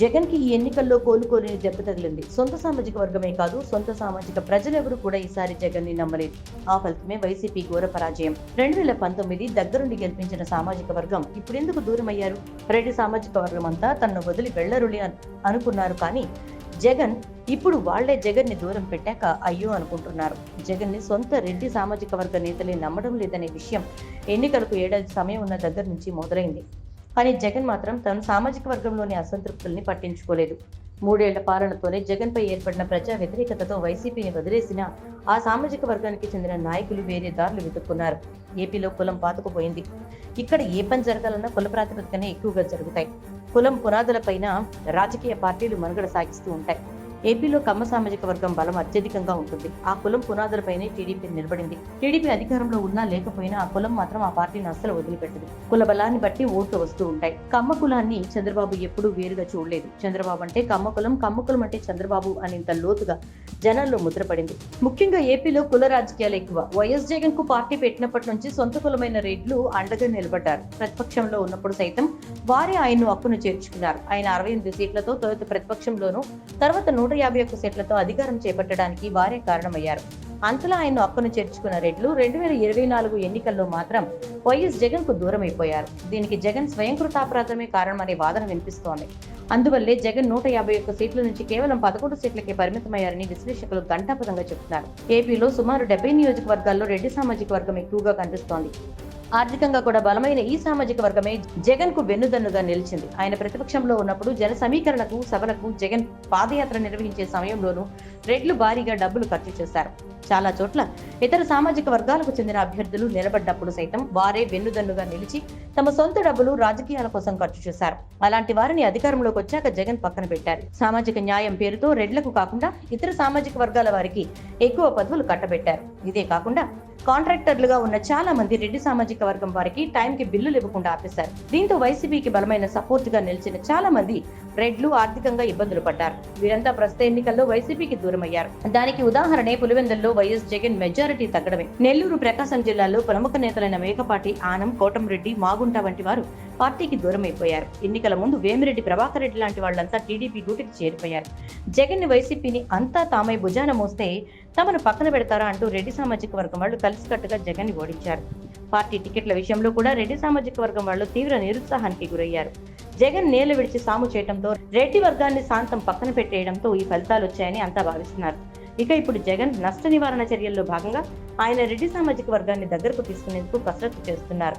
జగన్కి ఈ ఎన్నికల్లో కోలుకోలేని దెబ్బ తగిలింది. సొంత సామాజిక వర్గమే కాదు సొంత సామాజిక ప్రజలెవరూ కూడా ఈసారి జగన్ని నమ్మలేదు. ఆ ఫలితమే వైసీపీ ఘోర పరాజయం. రెండు వేల పంతొమ్మిది దగ్గరుండి గెలిపించిన సామాజిక వర్గం ఇప్పుడెందుకు దూరమయ్యారు? రెడ్డి సామాజిక వర్గం అంతా తనను వదిలి వెళ్ళరులి అనుకున్నారు కానీ జగన్ ఇప్పుడు వాళ్ళే జగన్ని దూరం పెట్టాక అయ్యో అనుకుంటున్నారు. జగన్ని సొంత రెడ్డి సామాజిక వర్గ నేతలే నమ్మడం లేదనే విషయం ఎన్నికలకు ఏడాది సమయం ఉన్న దగ్గర నుంచి మొదలైంది. కానీ జగన్ మాత్రం తన సామాజిక వర్గంలోని అసంతృప్తుల్ని పట్టించుకోలేదు. మూడేళ్ళ పాలనతోనే జగన్పై ఏర్పడిన ప్రజా వ్యతిరేకతతో వైసీపీని వదిలేసిన ఆ సామాజిక వర్గానికి చెందిన నాయకులు వేరే దారులు వెతుక్కున్నారు. ఏపీలో కులం పాతుకుపోయింది. ఇక్కడ ఏ పని జరగాలన్నా కుల ప్రాతిపదికనే ఎక్కువగా జరుగుతాయి. కులం పునాదులపైన రాజకీయ పార్టీలు మనుగడ సాగిస్తూ ఉంటాయి. ఏపీలో కమ్మ సామాజిక వర్గం బలం అత్యధికంగా ఉంటుంది. ఆ కులం పునాదులపైనే టీడీపీ నిలబడింది. టీడీపీ అధికారంలో ఉన్నా లేకపోయినా ఆ కులం మాత్రం ఆ పార్టీని అస్సలు వదిలిపెట్టదు. కుల బలాన్ని బట్టి ఓట్లు వస్తూ ఉంటాయి. కమ్మ కులాన్ని చంద్రబాబు ఎప్పుడూ వేరుగా చూడలేదు. చంద్రబాబు అంటే కమ్మ కులం కమ్మ కులం అంటే చంద్రబాబు అనేంత లోతుగా జనాల్లో ముద్రపడింది. ముఖ్యంగా ఏపీలో కుల రాజకీయాలు ఎక్కువ. వైఎస్ జగన్కు పార్టీ పెట్టినప్పటి నుంచి సొంత కులమైన రెడ్లు అండగా నిలబడ్డారు. ప్రతిపక్షంలో ఉన్నప్పుడు సైతం వారే ఆయన్ను అప్పును చేర్చుకున్నారు. ఆయన అరవై ఎనిమిది సీట్లతో తొలుత ప్రతిపక్షంలోనూ తర్వాత నూట యాభై ఒక్క సెట్లతో అధికారం చేపట్టడానికి వారే కారణమయ్యారు. అంతలా ఆయన అక్కను చేర్చుకున్న రెడ్లు రెండు వేల ఇరవై నాలుగు ఎన్నికల్లో మాత్రం వైఎస్ జగన్కు దూరం అయిపోయారు దీనికి జగన్ స్వయంకృతాపరాధమే కారణమనే వాదన వినిపిస్తోంది. అందువల్లే జగన్ నూట యాభై ఒక్క సీట్ల నుంచి కేవలం పదకొండు సీట్లకే పరిమితమయ్యారని విశ్లేషకులు గంటాపదంగా చెబుతున్నారు ఏపీలో సుమారు డెబ్బై నియోజకవర్గాల్లో రెడ్డి సామాజిక వర్గం ఎక్కువగా కనిపిస్తోంది. ఆర్థికంగా కూడా బలమైన ఈ సామాజిక వర్గమే జగన్కు వెన్నుదన్నుగా నిలిచింది. ఆయన ప్రతిపక్షంలో ఉన్నప్పుడు జన సమీకరణకు సభలకు జగన్ పాదయాత్ర నిర్వహించే సమయంలోనూ రెడ్లు భారీగా డబ్బులు ఖర్చు చేశారు. చాలా చోట్ల ఇతర సామాజిక వర్గాలకు చెందిన అభ్యర్థులు నిలబడ్డప్పుడు సైతం వారే వెన్నుదన్నుగా నిలిచి తమ సొంత డబ్బులు రాజకీయాల కోసం ఖర్చు చేశారు. అలాంటి వారిని అధికారంలోకి వచ్చాక జగన్ పక్కన పెట్టారు. సామాజిక న్యాయం పేరుతో రెడ్లకు కాకుండా ఇతర సామాజిక వర్గాల వారికి ఎక్కువ పదవులు కట్టబెట్టారు. ఇదే కాకుండా కాంట్రాక్టర్లుగా ఉన్న చాలా మంది రెడ్డి సామాజిక వర్గం వారికి టైంకి బిల్లులు ఇవ్వకుండా ఆపేశారు. దీంతో వైసీపీకి బలమైన సపోర్ట్గా నిలిచిన చాలా మంది రెడ్లు ఆర్థికంగా ఇబ్బందులు పడ్డారు. వీరంతా ప్రస్తుత ఎన్నికల్లో వైసీపీకి దూరమయ్యారు. దానికి ఉదాహరణే పులివెందుల్లో వైఎస్ జగన్ మెజారిటీ తగ్గడమే. నెల్లూరు ప్రకాశం జిల్లాలో ప్రముఖ నేతలైన మేకపాటి ఆనం కోటంరెడ్డి మాగుంట వంటి వారు పార్టీకి దూరమైపోయారు. ఎన్నికల ముందు వేమిరెడ్డి ప్రభాకర్ రెడ్డి లాంటి వాళ్ళంతా టీడీపీ గూటికి చేరిపోయారు. జగన్ని వైసీపీని అంతా తామై భుజాన మోస్తే తమను పక్కన పెడతారా అంటూ రెడ్డి సామాజిక వర్గం వాళ్ళు కలిసికట్టుగా జగన్ని ఓడించారు. పార్టీ టికెట్ల విషయంలో కూడా రెడ్డి సామాజిక వర్గం వాళ్ళు తీవ్ర నిరుత్సాహానికి గురయ్యారు. జగన్ నేల విడిచి సాము చేయడంతో రెడ్డి వర్గాన్ని శాంతం పక్కన పెట్టేయడంతో ఈ ఫలితాలు వచ్చాయని అంతా భావిస్తున్నారు. ఇక ఇప్పుడు జగన్ నష్ట నివారణ చర్యల్లో భాగంగా ఆయన రెడ్డి సామాజిక వర్గాన్ని దగ్గరకు తీసుకునేందుకు కసరత్తు చేస్తున్నారు.